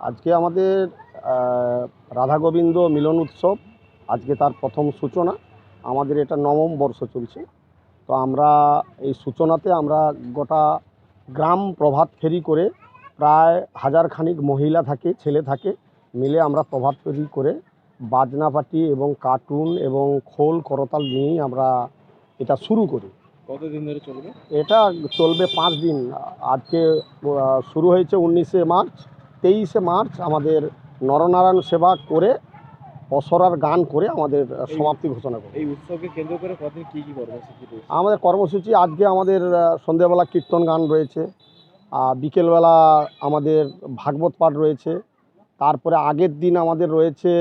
আজকে আমাদের রাধা গোবিন্দ মিলন উৎসব আজকে তার প্রথম সূচনা। আমাদের এটা নবম বর্ষ চলছে। তো আমরা এই সূচনাতে আমরা গোটা গ্রাম প্রভাত ফেরি করে প্রায় হাজার খানিক মহিলা থাকে ছেলে থাকে মিলে আমরা প্রভাত ফেরি করে বাজনা পাটি এবং কার্টুন এবং খোল করতাল নিয়েই আমরা এটা শুরু করি। কতদিন ধরে চলবে? এটা চলবে পাঁচ দিন। আজকে শুরু হয়েছে উনিশে মার্চ। তেইশে মার্চ আমাদের নরনারায়ণ সেবা করে অসরার গান করে আমাদের সমাপ্তি ঘোষণা করব। এই উৎসবকে কেন্দ্র করে কতদিন কি কি কর্মসূচি আমাদের কর্মসূচি আজকে আমাদের সন্ধ্যেবেলা কীর্তন গান রয়েছে আর বিকেলবেলা আমাদের ভাগবত পাঠ রয়েছে তারপরে আগের দিন আমাদের রয়েছে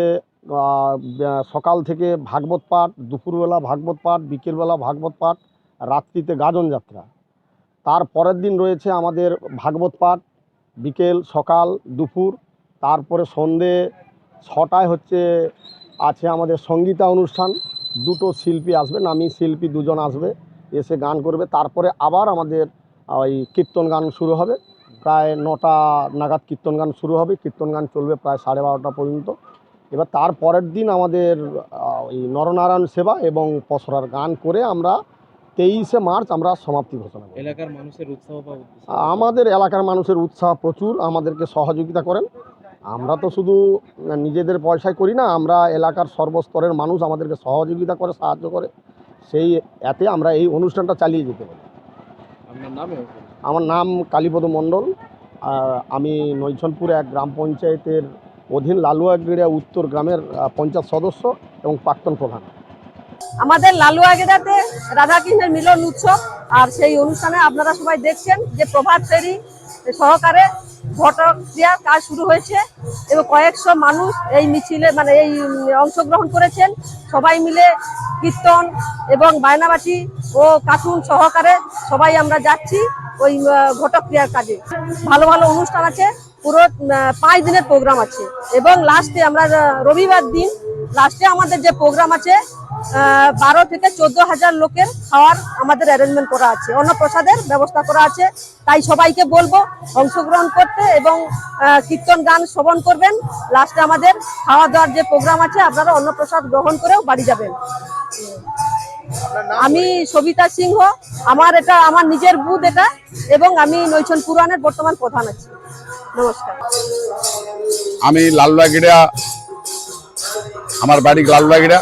সকাল থেকে ভাগবত পাঠ দুপুরবেলা ভাগবত পাঠ বিকেলবেলা ভাগবত পাঠ রাত্রিতে গাজন যাত্রা। তার পরের দিন রয়েছে আমাদের ভাগবত পাঠ বিকেল, সকাল, দুপুর, তারপরে সন্ধে ছটায় হচ্ছে, আছে আমাদের সঙ্গীতা অনুষ্ঠান। দুটো শিল্পী আসবে, নামি শিল্পী দুজন আসবে, এসে গান করবে। তারপরে আবার আমাদের ওই কীর্তন গান শুরু হবে। প্রায় নটা নাগাদ কীর্তন গান শুরু হবে। কীর্তন গান চলবে প্রায় সাড়ে বারোটা পর্যন্ত। এবার তার পরের দিন আমাদের ওই নরনারায়ণ সেবা এবং পসরার গান করে আমরা তেইশে মার্চ আমরা সমাপ্তি ঘোষণা করি। এলাকার মানুষের উৎসাহ আমাদের এলাকার মানুষের উৎসাহ প্রচুর আমাদেরকে সহযোগিতা করেন। আমরা তো শুধু নিজেদের পয়সায় করি না আমরা এলাকার সর্বস্তরের মানুষ আমাদেরকে সহযোগিতা করে সাহায্য করে। সেই এতে আমরা এই অনুষ্ঠানটা চালিয়ে যেতে পারি। আমার নাম কালীপদ মণ্ডল। আমি নৈছনপুর এক গ্রাম পঞ্চায়েতের অধীন লালুয়াগড়িয়া উত্তর গ্রামের পঞ্চায়েত সদস্য এবং প্রাক্তন প্রধান। আমাদের লালুয়াগেদাতে রাধাকৃষ্ণের মিলন উৎসব আর সেই অনুষ্ঠানে আপনারা সবাই দেখছেন যে প্রভাত ফেরি সহকারে ঘটক ক্রিয়ার কাজ শুরু হয়েছে এবং কয়েকশো মানুষ এই মিছিলে মানে এই অংশগ্রহণ করেছেন। সবাই মিলে কীর্তন এবং বায়নাবাটি ও কার্টুন সহকারে সবাই আমরা যাচ্ছি ওই আহ, ঘটক ক্রিয়ার কাজে। ভালো ভালো অনুষ্ঠান আছে পুরো পাঁচ দিনের প্রোগ্রাম আছে এবং লাস্টে আমরা রবিবার দিন লাস্টে আমাদের যে প্রোগ্রাম আছে বারো থেকে চোদ্দ হাজার লোকের খাওয়ার আমাদের অ্যারেঞ্জমেন্ট করা আছে। অন্নপ্রসাদের ব্যবস্থা করা আছে। তাই সবাইকে বলব, অংশগ্রহণ করতে এবং কীর্তন গান শ্রবণ করবেন। লাস্টে আমাদের খাওয়া দাওয়ার যে প্রোগ্রাম আছে, আপনারা অন্নপ্রসাদ গ্রহণ করেও বাড়ি যাবেন। আমি সবিতা সিংহ, আমার এটা, আমার নিজের বুথ এটা, এবং আমি নৈছন পুরাণের বর্তমান প্রধান আছি। নমস্কার। আমি লালুয়াগিড়া আমার বাড়ি লালুয়াগিড়া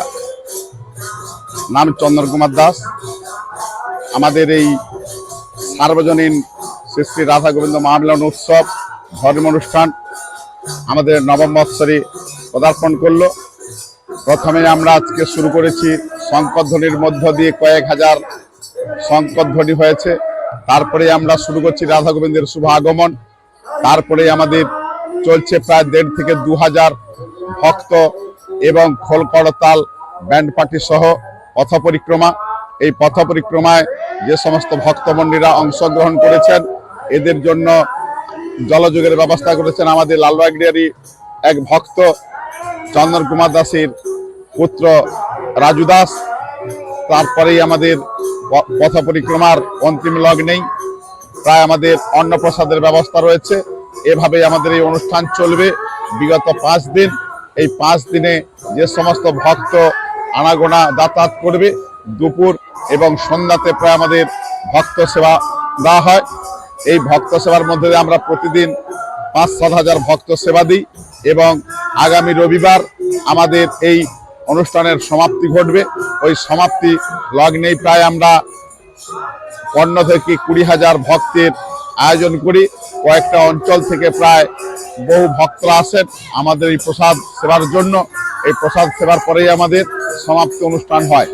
নাম চন্দন কুমার দাস। আমাদের এই সার্বজনীন শ্রী শ্রী রাধা গোবিন্দ মহামিলন উৎসব ধর্ম অনুষ্ঠান আমাদের নবম বৎসরে পদার্পণ করল। প্রথমে আমরা আজকে শুরু করেছি শঙ্করধ্বনির মধ্য দিয়ে কয়েক হাজার শঙ্করধ্বনি হয়েছে। তারপরে আমরা শুরু করছি রাধা গোবিন্দের শুভ আগমন। তারপরে আমাদের চলছে প্রায় দেড় থেকে দু হাজার ভক্ত এবং খোল করতাল ব্যান্ড পার্টি সহ পথ পরিক্রমা এই পথ পরিক্রমায় যে সমস্ত ভক্তমন্ডীরা অংশগ্রহণ করেছেন, এদের জন্য জলযোগের ব্যবস্থা করেছেন আমাদের লালবাগড়িয়ারই এক ভক্ত, চন্দন কুমার দাসের পুত্র রাজু দাস। তারপরেই আমাদের পথ পরিক্রমার অন্তিম লগ্নেই প্রায় আমাদের অন্নপ্রসাদের ব্যবস্থা রয়েছে। এভাবেই আমাদের এই অনুষ্ঠান চলবে। বিগত পাঁচ দিন এই পাঁচ দিনে যে সমস্ত ভক্ত আনাগোনা যাতায়াত করবে, দুপুর এবং সন্ধ্যাতে প্রায় আমাদের ভক্ত সেবা দেওয়া হয়। এই ভক্ত সেবার মধ্যে আমরা প্রতিদিন পাঁচ, সাত হাজার ভক্ত সেবা দিই এবং আগামী রবিবার আমাদের এই অনুষ্ঠানের সমাপ্তি ঘটবে। ওই সমাপ্তি লগ্নেই প্রায় আমরা পনেরো থেকে কুড়ি হাজার ভক্তের আয়োজন করি। কয়েকটা অঞ্চল থেকে প্রায় বহু ভক্তরা আসেন আমাদের এই প্রসাদ সেবার জন্য। এই প্রসাদ সেবার পরেই আমাদের সমাপ্তি অনুষ্ঠান হয়।